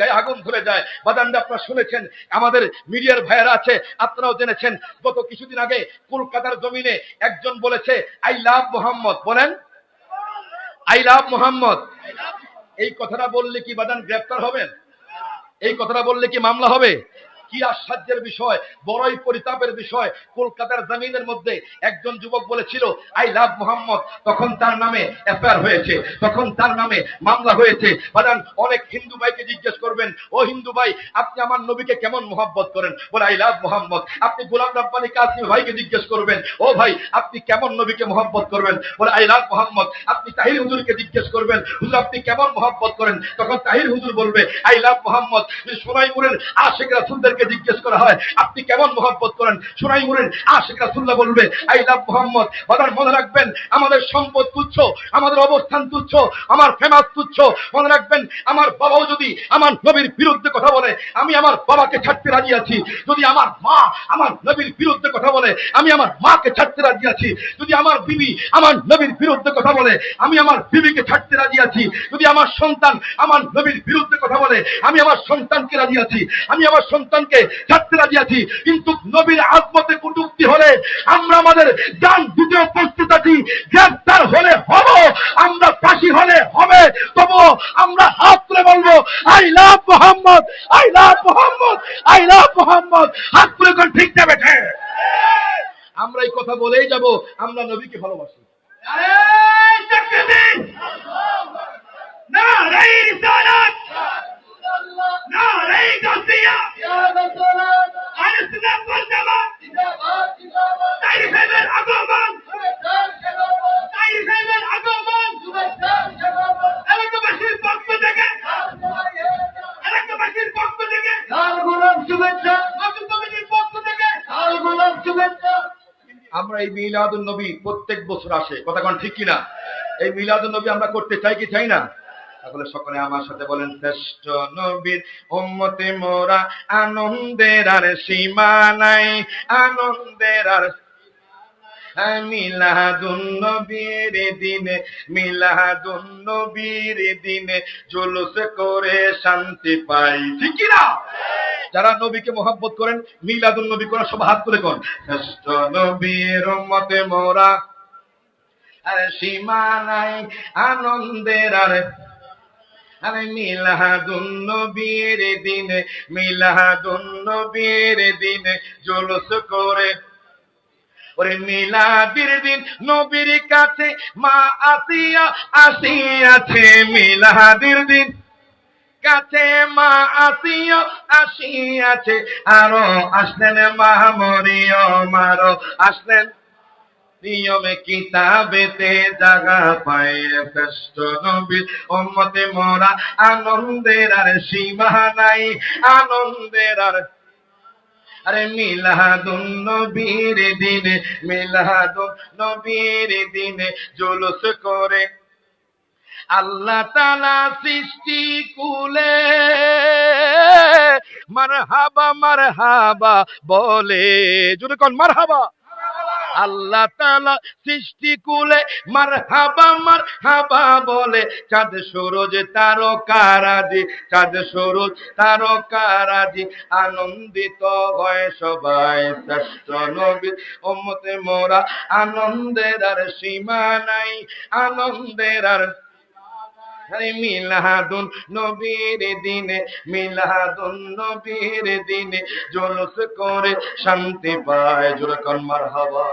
গায়ে আগুন ধরে যায়। বাদানটা আপনারা শুনেছেন, আমাদের মিডিয়ার ভাইয়েরা আছে, আপনারাও জেনেছেন, গত কিছুদিন আগে কলকাতার জমিনে একজন বলেছে, আই লাভ মোহাম্মদ। বলেন, আই লাভ মোহাম্মদ। এই কথাটা বললে কি বাদান গ্রেপ্তার হবেন? এই কথাটা বললে কি মামলা হবে? কি আশ্চর্যের বিষয়, বড়ই পরিতাপের বিষয়, কলকাতার জমিনের মধ্যে একজন যুবক বলেছিল, আই লাভ মোহাম্মদ। তখন তার নামে এফআইআর হয়েছে, তখন তার নামে মামলা হয়েছে। বাদান, অনেক হিন্দু ভাইকে জিজ্ঞেস করবেন, ও হিন্দু ভাই, আপনি আমার নবীকে কেমন মোহাব্বত করেন? বলে, আই লাভ মোহাম্মদ। আপনি গোলাম রব্বানি কাসিম ভাইকে জিজ্ঞেস করবেন, ও ভাই, আপনি কেমন নবীকে মোহাব্বত করবেন? বলে, আই লাভ মোহাম্মদ। আপনি তাহির হুজুরকে জিজ্ঞেস করবেন, হুজুর, আপনি কেমন মোহাব্বত করেন? তখন তাহির হুজুর বলবে, আই লাভ মোহাম্মদ। সোনাইমুরের আশেখ রাসুলদেরকে জিজ্ঞেস করা হয়, আপনি কেমন মোহাব্বত করেন? সোনাইমুরের আশেখ রাসুল্লাহ বলবে, আই লাভ মোহাম্মদ বাদার মনে রাখবেন, আমাদের সম্পদ তুচ্ছ, আমাদের অবস্থান তুচ্ছ, আমার ফেমাস তুচ্ছ, মনে রাখবেন, আমার বাবাও যদি আমার নবীর বিরুদ্ধে কথা বলে, আমি আমার বাবাকে ছাড়তে রাজি আছি। যদি আমার মা আমার নবীর বিরুদ্ধে কথা বলে, আমি আমার মাকে ছাড়তে রাজি আছি। যদি আমার বিবি আমার নবীর বিরুদ্ধে কথা বলে, আমি আমার বিবিকে ছাড়তে রাজি আছি। যদি আমার সন্তান আমার নবীর বিরুদ্ধে কথা বলে, আমি আমার সন্তানকে রাজি আছি। আমি আমার সন্তানকে ছাড়তে রাজি আছি। কিন্তু নবীর আজমতে কুটুক্তি হলে আমরা আমাদের যান দিতেও প্রস্তুত আছি। গ্রেফতার হলে হব, আমরা ফাঁসি হলে হবে। তবু আমরা হাত তুলে বলব, I love Mohammad, I love Mohammad, I love Mohammad. হাত তুলে ঠিক যাবে আমরা এই কথা বলেই যাব, আমরা নবীকে ভালোবাসি। আমরা এই মিলাদুন নবী প্রত্যেক বছর আসে। কথা কোন ঠিক কিনা? এই মিলাদুন নবী আমরা করতে চাই কি চাই না? তাহলে সকলে আমার সাথে বলেন, শ্রেষ্ঠ নবীর উম্মতে মোরা আনন্দের আর সীমা নাই। আনন্দের আর মিলাদুন নবীর দিনে, মিলাদুন নবীর দিনে জুলুস করে শান্তি পাই। ঠিক না যারা নবীকে মোহাব্বত করেন, মিলাদুন নবী করার সব হাত তুলে কোন। শ্রেষ্ঠ নবীর উম্মতে মোরা সীমা নাই আনন্দের আর নবীর দিনে নবীর দিনে করে। ওরে মিলাদির দিন নবীর কাছে মা আসিয়া আসিয়াছে, মিলাদির দিন কাছে মা আসিয়া আসিয়াছে, আরও আসলেন মা মরিয়ম আরও আসলেন নিয়মে কিতাবেতে জাগা পায় শ্রেষ্ঠ নবীর। উম্মতে মোরা আনন্দের আর সীমা নাই, আনন্দের আর আরে মিলাদুন নবীর দিনে, মিলাদুন নবীর দিনে জুলুস করে আল্লাহ তালা সৃষ্টি কুলে। মারহাবা মারহাবা বলে। জোরে কোন, মারহাবা। আল্লাহ তালা সৃষ্টি কুলে মার হাবা মার হাবা বলে। চাঁদ সরোজ তারকারাজি, চাঁদ সরোজ তারকারাজি। আনন্দিত হয় সবাই শ্রেষ্ঠ নবীর ওমতে মোরা আনন্দের আর সীমা নাই। আনন্দের আরে মিলাদুন নবীর দিনে মিলাদুন নবীর দিনে জলস করে শান্তি পায়। জোরকন মার মারহাবা।